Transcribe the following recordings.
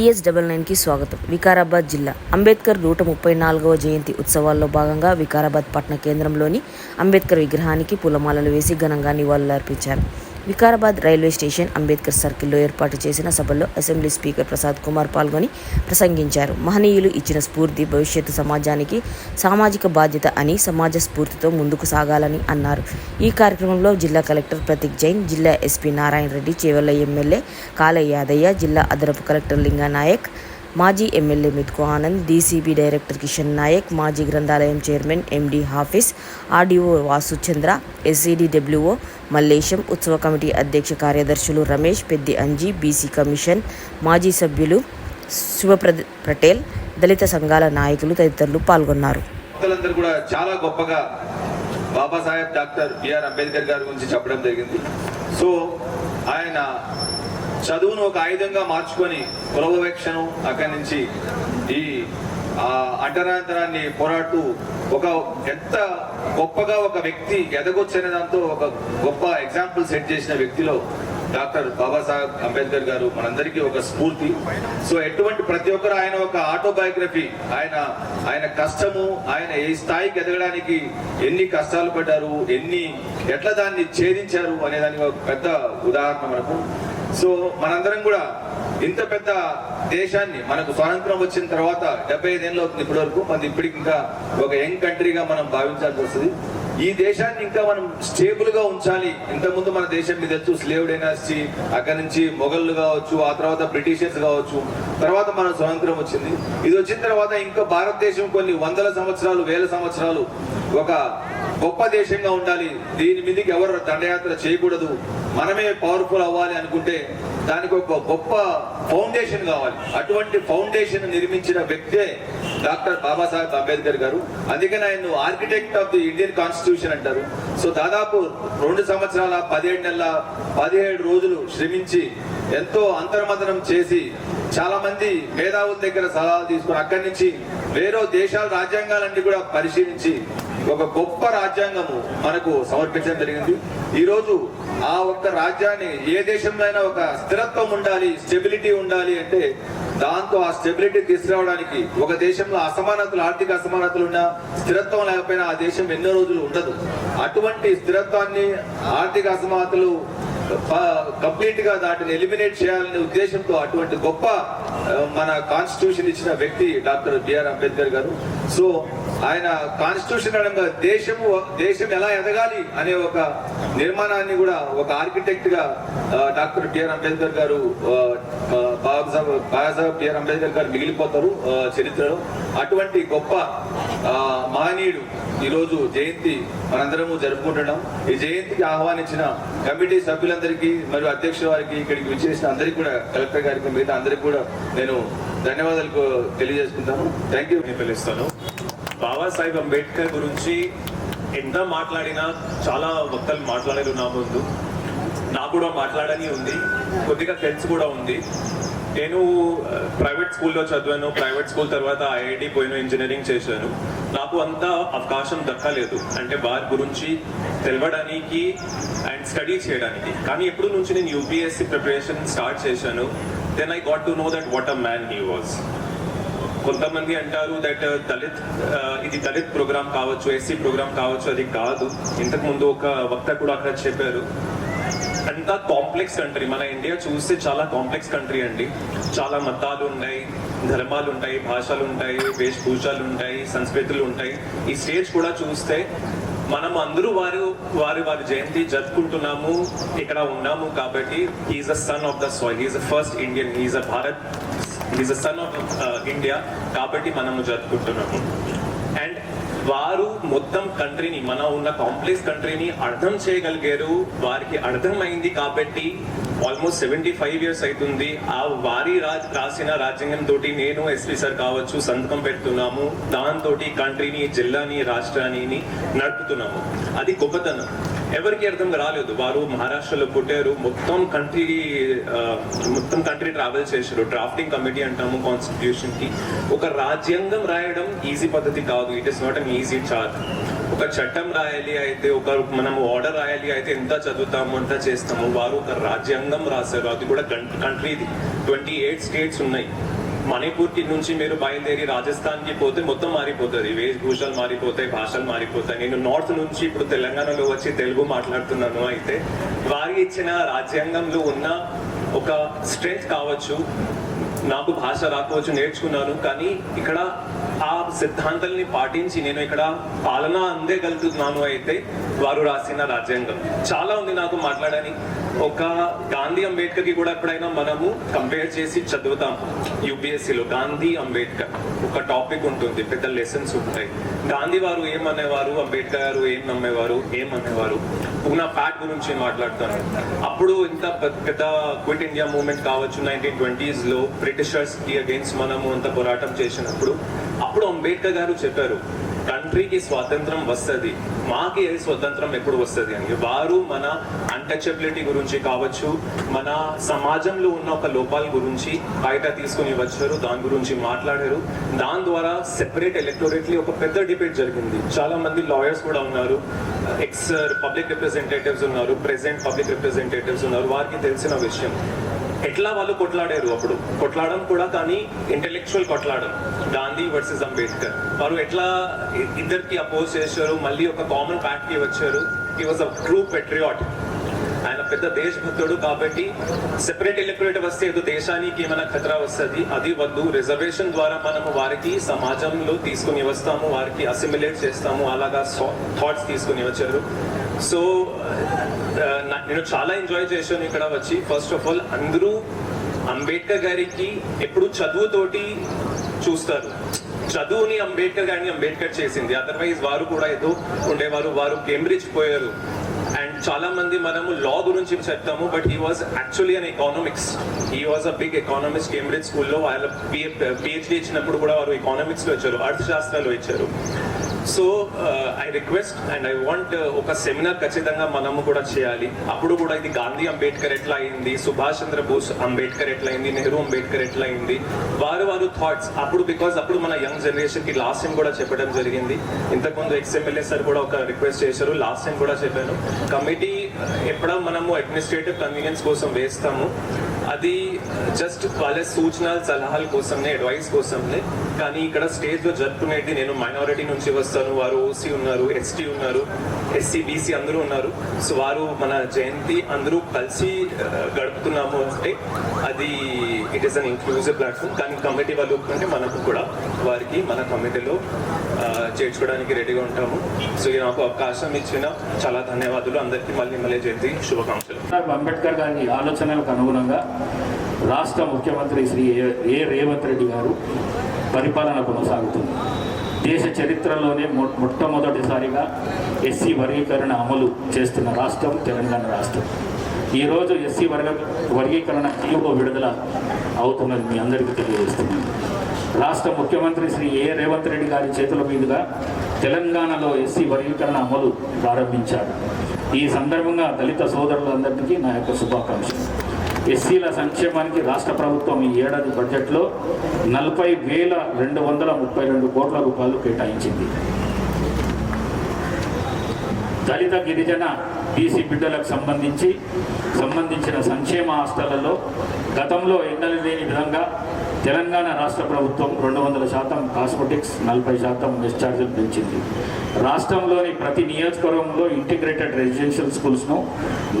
TS double నైన్కి స్వాగతం. వికారాబాద్ జిల్లా అంబేద్కర్ నూట ముప్పై నాలుగవ జయంతి ఉత్సవాల్లో భాగంగా వికారాబాద్ పట్టణ కేంద్రంలోని అంబేద్కర్ విగ్రహానికి పూలమాలలు వేసి ఘనంగా నివాళులర్పించారు. వికారాబాద్ రైల్వే స్టేషన్ అంబేద్కర్ సర్కిల్లో ఏర్పాటు చేసిన సభలో అసెంబ్లీ స్పీకర్ ప్రసాద్ కుమార్ పాల్గొని ప్రసంగించారు. మహనీయులు ఇచ్చిన స్ఫూర్తి భవిష్యత్తు సమాజానికి సామాజిక బాధ్యత అని సమాజ స్ఫూర్తితో ముందుకు సాగాలని అన్నారు. ఈ కార్యక్రమంలో జిల్లా కలెక్టర్ ప్రతీక్ జైన్ జిల్లా ఎస్పీ నారాయణ రెడ్డి చేవెళ్ళ ఎమ్మెల్యే కాలయ్య యాదయ్య జిల్లా అదనపు కలెక్టర్ లింగా నాయక్ మాజీ MLA Mithku Anand DCB director Kishan Nayak మాజీ గ్రంథాలయం chairman MD Hafeez RDO Vasuchandra SCDWO Mallesham ఉత్సవ కమిటీ అధ్యక్ష కార్యదర్శులు రమేష్ పెద్ది అంజీ బీసీ కమిషన్ మాజీ సభ్యులు శుభప్రద పటేల్ దళిత సంఘాల నాయకులు తదితరులు పాల్గొన్నారు. కూడా చాలా గొప్పగా బాబాసాహెబ్ డాక్టర్ బిఆర్ అంబేద్కర్ గారి గురించి చెప్పడం జరిగింది. సో ఆయన చదువును ఒక ఆయుధంగా మార్చుకొని కులవివక్షను అక్కడి నుంచి ఈ ఆ అంటరాంతరాన్ని పోరాడుతూ ఒక ఎంత గొప్పగా ఒక వ్యక్తి ఎదగొచ్చనే దాంతో ఒక గొప్ప ఎగ్జాంపుల్ సెట్ చేసిన వ్యక్తిలో డాక్టర్ బాబాసాహెబ్ అంబేద్కర్ గారు మనందరికీ ఒక స్ఫూర్తి. సో ఎటువంటి ప్రతి ఒక్కరు ఆయన ఒక ఆటోబయోగ్రఫీ ఆయన ఆయన కష్టము ఆయన ఏ స్థాయికి ఎదగడానికి ఎన్ని కష్టాలు పడ్డారు ఎన్ని ఎట్లా దాన్ని ఛేదించారు అనే దానికి ఒక పెద్ద ఉదాహరణ మనకు. సో మనందరం కూడా ఇంత పెద్ద దేశాన్ని మనకు స్వాతంత్రం వచ్చిన తర్వాత డెబ్బై ఐదేళ్ళు అవుతుంది ఇప్పటి వరకు మన ఇప్పటికి ఇంకా ఒక యంగ్ కంట్రీగా మనం భావించాల్సి వస్తుంది. ఈ దేశాన్ని ఇంకా మనం స్టేబుల్గా ఉంచాలి. ఇంతకుముందు మన దేశం మీద తెలుసు స్లేవ్ డైనాసిటీ అక్కడి నుంచి మొఘళ్ళు కావచ్చు ఆ తర్వాత బ్రిటిషర్స్ కావచ్చు. తర్వాత మన స్వాతంత్రం వచ్చింది. ఇది వచ్చిన తర్వాత ఇంకా భారతదేశం కొన్ని వందల సంవత్సరాలు వేల సంవత్సరాలు ఒక గొప్ప దేశంగా ఉండాలి. దీని మీదకి ఎవరు దండయాత్ర చేయకూడదు. మనమే పవర్ఫుల్ అవ్వాలి అనుకుంటే దానికి ఒక గొప్ప ఫౌండేషన్ కావాలి. అటువంటి ఫౌండేషన్ నిర్మించిన వ్యక్తే డాక్టర్ బాబాసాహెబ్ అంబేద్కర్ గారు. అందుకని ఆయన architect of the Indian constitution అంటారు. సో దాదాపు రెండు సంవత్సరాల పదిహేడు నెలల పదిహేడు రోజులు శ్రమించి ఎంతో అంతర్మతనం చేసి చాలా మంది మేధావుల దగ్గర సలహాలు తీసుకుని అక్కడి నుంచి వేరే దేశాల రాజ్యాంగాలన్నీ కూడా పరిశీలించి ఒక గొప్ప రాజ్యాంగము మనకు సమర్పించడం జరిగింది. ఈరోజు ఆ ఒక్క రాజ్యాన్ని ఏ దేశంలో అయినా ఒక స్థిరత్వం ఉండాలి స్టెబిలిటీ ఉండాలి అంటే దాంతో ఆ స్టెబిలిటీ తీసుకురావడానికి ఒక దేశంలో అసమానతలు ఆర్థిక అసమానతలు ఉన్నా స్థిరత్వం లేకపోయినా ఆ దేశం ఎన్నో రోజులు ఉండదు. అటువంటి స్థిరత్వాన్ని ఆర్థిక అసమానతలు కంప్లీట్గా దాటిని ఎలిమినేట్ చేయాలనే ఉద్దేశంతో అటువంటి గొప్ప మన కాన్స్టిట్యూషన్ ఇచ్చిన వ్యక్తి డాక్టర్ బిఆర్ అంబేద్కర్ గారు సో ఆయన కాన్స్టిట్యూషన్ అనగా దేశము దేశం ఎలా ఎదగాలి అనే ఒక నిర్మాణాన్ని కూడా ఒక ఆర్కిటెక్ట్గా డాక్టర్ టిఆర్ అంబేద్కర్ గారు బాబాసాహెబ్ బాబాసాహెబ్ టిఆర్ అంబేద్కర్ గారు మిగిలిపోతారు చరిత్రలో. అటువంటి గొప్ప మహనీయుడు ఈరోజు జయంతి మనందరము జరుపుకుంటున్నాం. ఈ జయంతికి ఆహ్వానించిన కమిటీ సభ్యులందరికీ మరియు అధ్యక్షుల వారికి ఇక్కడికి విచ్చేసిన అందరికీ కూడా కలెక్టర్ గారికి మిగతా అందరికీ కూడా నేను ధన్యవాదాలు తెలియజేసుకుంటాను. థ్యాంక్ యూ పిలుస్తాను బాబాసాహెబ్ అంబేద్కర్ గురించి ఎంత మాట్లాడినా చాలా వక్తలు మాట్లాడారు నా ముందు. నాకు కూడా మాట్లాడని ఉంది. కొద్దిగా తెలుసు కూడా ఉంది. నేను ప్రైవేట్ స్కూల్లో చదివాను. ప్రైవేట్ స్కూల్ తర్వాత ఐఐటి పోయిన ఇంజనీరింగ్ చేశాను. నాకు అంత అవకాశం దక్కలేదు. అంటే వారి గురించి తెలవడానికి అండ్ స్టడీ చేయడానికి. కానీ ఎప్పుడు నుంచి నేను యూపీఎస్సీ ప్రిపరేషన్ స్టార్ట్ చేశాను. Then I got to know that what a man he was కొంతమంది అంటారు దట్ uh, దళిత్ uh, ఇది దళిత్ ప్రోగ్రామ్ కావచ్చు ఎస్సీ ప్రోగ్రామ్ కావచ్చు అది కాదు. ఇంతకుముందు ఒక వక్త కూడా అక్కడ చెప్పారు. అంతా కాంప్లెక్స్ కంట్రీ మన ఇండియా చూస్తే చాలా కాంప్లెక్స్ కంట్రీ అండి. చాలా మతాలు ఉన్నాయి ధర్మాలు ఉంటాయి భాషలు ఉంటాయి వేషభూషాలు ఉంటాయి సంస్కృతులు ఉంటాయి. ఈ స్టేజ్ కూడా చూస్తే మనం అందరూ వారు వారి వారి జయంతి జరుపుకుంటున్నాము ఇక్కడ ఉన్నాము కాబట్టి he's a son of the soil he's a first Indian he's a Bharat is a son of India కాబట్టి మనము జరుపుకుంటున్నాము. అండ్ వారు మొత్తం కంట్రీని మన ఉన్న కాంప్లెక్స్ కంట్రీని అర్థం చేయగలిగారు. వారికి అర్థమైంది కాబట్టి ఆల్మోస్ట్ సెవెంటీ ఫైవ్ ఇయర్స్ అవుతుంది ఆ వారి రాజ్ రాసిన రాజ్యాంగం తోటి నేను ఎస్పీ సార్ కావచ్చు సంతకం పెడుతున్నాము. దాంతో కంట్రీని జిల్లాని రాష్ట్రాన్ని నడుపుతున్నాము. అది గొప్పతనం. ఎవరికి అర్థం రాలేదు. వారు మహారాష్ట్రలో పుట్టారు. మొత్తం కంట్రీ మొత్తం కంట్రీ ట్రావెల్ చేశారు. డ్రాఫ్టింగ్ కమిటీ అంటాము కాన్స్టిట్యూషన్కి ఒక రాజ్యాంగం రాయడం ఈజీ పద్ధతి కాదు. It is not an easy charge ఒక చట్టం రాయాలి అయితే ఒక మనం ఆర్డర్ రాయాలి అయితే ఎంత చదువుతాము అంత చేస్తాము? వారు ఒక రాజ్యాంగం రాశారు. అది కూడా కంట్రీది ట్వంటీ ఎయిట్ స్టేట్స్ ఉన్నాయి. మణిపూర్కి నుంచి మీరు బయలుదేరి రాజస్థాన్కి పోతే మొత్తం మారిపోతుంది. వేషభూషాలు మారిపోతాయి భాషలు మారిపోతాయి. నేను నార్త్ నుంచి ఇప్పుడు తెలంగాణలో వచ్చి తెలుగు మాట్లాడుతున్నాను అయితే వారి ఇచ్చిన రాజ్యాంగంలో ఉన్న ఒక స్ట్రెంగ్త్ కావచ్చు. నాకు భాష రాకపోవచ్చు నేర్చుకున్నాను కానీ ఇక్కడ ఆ సిద్ధాంతాల్ని పాటించి నేను ఇక్కడ పాలన అందేగలుగుతున్నాను అయితే వారు రాసిన రాజ్యాంగం. చాలా ఉంది నాకు మాట్లాడని ఒక గాంధీ అంబేద్కర్కి కూడా ఎప్పుడైనా మనము కంపేర్ చేసి చదువుతాం యూపీఎస్సీలో గాంధీ అంబేద్కర్ ఒక టాపిక్ ఉంటుంది పెద్ద లెసన్స్ ఉంటాయి. గాంధీ వారు ఏమనేవారు అంబేద్కర్ గారు ఏం నమ్మేవారు? ఏమనేవారు పూనా ఫ్యాట్ గురించి మాట్లాడతాను. అప్పుడు ఇంత పెద్ద- పెద్ద క్విట్ ఇండియా మూవ్మెంట్ కావచ్చు నైన్టీన్ ట్వంటీస్లో బ్రిటిషర్స్కి అగేన్స్ట్ మనము అంత పోరాటం చేసినప్పుడు అప్పుడు అంబేద్కర్ గారు చెప్పారు కంట్రీకి స్వాతంత్రం వస్తుంది మాకి ఏ స్వతంత్రం ఎప్పుడు వస్తుంది అని. వారు మన అన్టచబిలిటీ గురించి కావచ్చు మన సమాజంలో ఉన్న ఒక లోపాల గురించి బయట తీసుకుని వచ్చారు దాని గురించి మాట్లాడారు. దాని ద్వారా సెపరేట్ ఎలక్టోరేట్లీ ఒక పెద్ద డిబేట్ జరిగింది. చాలా మంది లాయర్స్ కూడా ఉన్నారు ఎక్స్ పబ్లిక్ రిప్రజెంటేటివ్స్ ఉన్నారు ప్రెసెంట్ పబ్లిక్ రిప్రజెంటేటివ్స్ ఉన్నారు వారికి తెలిసిన విషయం. ఎట్లా వాళ్ళు కొట్లాడారు అప్పుడు? కొట్లాడడం కూడా కానీ ఇంటెలెక్చువల్ కొట్లాడడం. గాంధీ వర్సెస్ అంబేద్కర్. వారు ఎట్లా ఇద్దరికి అపోజ్ చేశారు? మళ్ళీ ఒక కామన్ ఫ్యాక్ట్కి వచ్చారు. ఈ వాజ్ అ ట్రూ పెట్రియాట్ ఆయన పెద్ద దేశభక్తుడు కాబట్టి సెపరేట్ ఎలక్టరేట్ వస్తే ఏదో దేశానికి ఏమైనా ఖతరా వస్తుంది. అది వద్దు. రిజర్వేషన్ ద్వారా మనము వారికి సమాజంలో తీసుకుని వస్తాము. వారికి అసిమిలేట్ చేస్తాము. అలాగా థాట్స్ తీసుకుని వచ్చారు. సో నేను చాలా ఎంజాయ్ చేశాను ఇక్కడ వచ్చి. ఫస్ట్ ఆఫ్ ఆల్ అందరూ అంబేద్కర్ గారికి ఎప్పుడు చదువుతోటి చూస్తారు. చదువుని అంబేద్కర్ గారిని అంబేద్కర్ చేసింది. అదర్వైజ్ వారు కూడా ఏదో ఉండేవారు వారు కేంబ్రిడ్జ్ పోయారు. అండ్ చాలా మంది మనము లా గురించి చెప్తాము but he was actually an economics he was a big economics Cambridge స్కూల్లో వాళ్ళ పిహెచ్డి ఇచ్చినప్పుడు కూడా వారు ఎకానమిక్స్లో ఇచ్చారు అర్థశాస్త్రాలు ఇచ్చారు. So I request and I want ఒక సెమినార్ ఖచ్చితంగా మనము కూడా చేయాలి. అప్పుడు కూడా ఇది గాంధీ అంబేద్కర్ ఎట్లా అయింది సుభాష్ చంద్ర బోస్ అంబేద్కర్ ఎట్లా అయింది నెహ్రూ అంబేద్కర్ ఎట్లా అయింది వారు వారు థాట్స్ అప్పుడు బికాస్ అప్పుడు మన యంగ్ జనరేషన్కి లాస్ట్ టైం కూడా చెప్పడం జరిగింది. ఇంతకుముందు ఎక్స్ఎమ్మెల్యే సార్ కూడా ఒక రిక్వెస్ట్ చేశారు లాస్ట్ టైం కూడా చెప్పాను. కమిటీ ఎప్పుడో మనము అడ్మినిస్ట్రేటివ్ కన్వీనియన్స్ కోసం వేస్తాము. అది జస్ట్ వాళ్ళ సూచనలు సలహాల కోసమే అడ్వైస్ కోసమే కానీ ఇక్కడ స్టేజ్లో జరుపుకునేది నేను మైనారిటీ నుంచి వస్తాను. వారు ఓసీ ఉన్నారు ఎస్టీ ఉన్నారు ఎస్సీ బీసీ అందరూ ఉన్నారు. సో వారు మన జయంతి అందరూ కలిసి uh, గడుపుతున్నాము అంటే అది it is an inclusive platform కానీ కమిటీ వాళ్ళు ఒప్పుకుంటే మనకు కూడా వారికి మన కమిటీలో uh, చేర్చుకోవడానికి రెడీగా ఉంటాము. సో ఈ నాకు అవకాశం ఇచ్చిన చాలా ధన్యవాదాలు. అందరికీ మళ్ళీ మళ్ళీ జయంతి శుభాకాంక్షలు. అంబేద్కర్ గారి ఆలోచనలకు అనుగుణంగా రాష్ట్ర ముఖ్యమంత్రి శ్రీ ఏ- రేవంత్ రెడ్డి గారు పరిపాలన కొనసాగుతుంది. దేశ చరిత్రలోనే మొ- మొట్టమొదటిసారిగా ఎస్సీ వర్గీకరణ అమలు చేస్తున్న రాష్ట్రం తెలంగాణ రాష్ట్రం. ఈరోజు ఎస్సీ వర్గ వర్గీకరణ జీవో విడుదల అవుతున్నది మీ అందరికీ తెలియజేస్తున్నాను. రాష్ట్ర ముఖ్యమంత్రి శ్రీ ఏ రేవంత్ రెడ్డి గారి చేతుల మీదుగా తెలంగాణలో ఎస్సీ వర్గీకరణ అమలు ప్రారంభించారు. ఈ సందర్భంగా దళిత సోదరులందరికీ నా యొక్క శుభాకాంక్షలు. ఎస్సీల సంక్షేమానికి రాష్ట్ర ప్రభుత్వం ఈ ఏడాది బడ్జెట్లో నలభై వేల రెండు వందల ముప్పై రెండు కోట్ల రూపాయలు కేటాయించింది. దళిత గిరిజన బీసీ బిడ్డలకు సంబంధించి సంబంధించిన సంక్షేమ హాస్టళ్ళలో గతంలో ఎన్నెల లేని విధంగా తెలంగాణ రాష్ట్ర ప్రభుత్వం రెండు వందల శాతం కాస్మెటిక్స్ నలభై శాతం డిశ్చార్జీలు పెంచింది. రాష్ట్రంలోని ప్రతి నియోజకవర్గంలో ఇంటిగ్రేటెడ్ రెసిడెన్షియల్ స్కూల్స్ను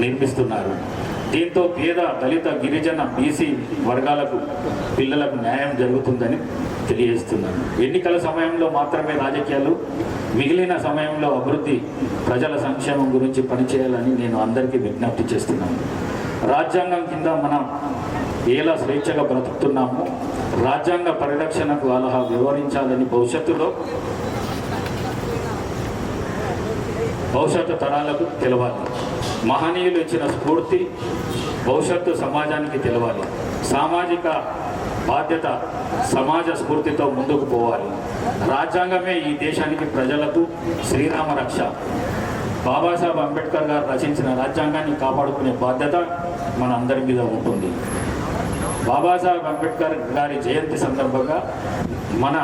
నిర్మిస్తున్నారు. దీంతో పేద దళిత గిరిజన బీసీ వర్గాలకు పిల్లలకు న్యాయం జరుగుతుందని తెలియజేస్తున్నాను ఎన్నికల సమయంలో మాత్రమే రాజకీయాలు మిగిలిన సమయంలో అభివృద్ధి ప్రజల సంక్షేమం గురించి పనిచేయాలని నేను అందరికీ విజ్ఞప్తి చేస్తున్నాను. రాజ్యాంగం కింద మన ఎలా స్వేచ్ఛగా బ్రతుకుతున్నామో. రాజ్యాంగ పరిరక్షణకు అలా వివరించాలని భవిష్యత్తులో భవిష్యత్తు తరాలకు తెలవాలి. మహనీయులు ఇచ్చిన స్ఫూర్తి భవిష్యత్తు సమాజానికి తెలవాలి. సామాజిక బాధ్యత సమాజ స్ఫూర్తితో ముందుకు పోవాలి. రాజ్యాంగమే ఈ దేశానికి ప్రజలకు శ్రీరామ రక్ష. బాబాసాహెబ్ అంబేద్కర్ గారు రచించిన రాజ్యాంగాన్ని కాపాడుకునే బాధ్యత మన అందరి మీద ఉంటుంది. బాబాసాహెబ్ అంబేద్కర్ గారి జయంతి సందర్భంగా మన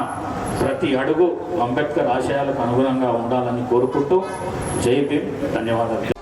ప్రతి అడుగు అంబేద్కర్ ఆశయాలకు అనుగుణంగా ఉండాలని కోరుకుంటూ జై భీమ్ ధన్యవాదాలు.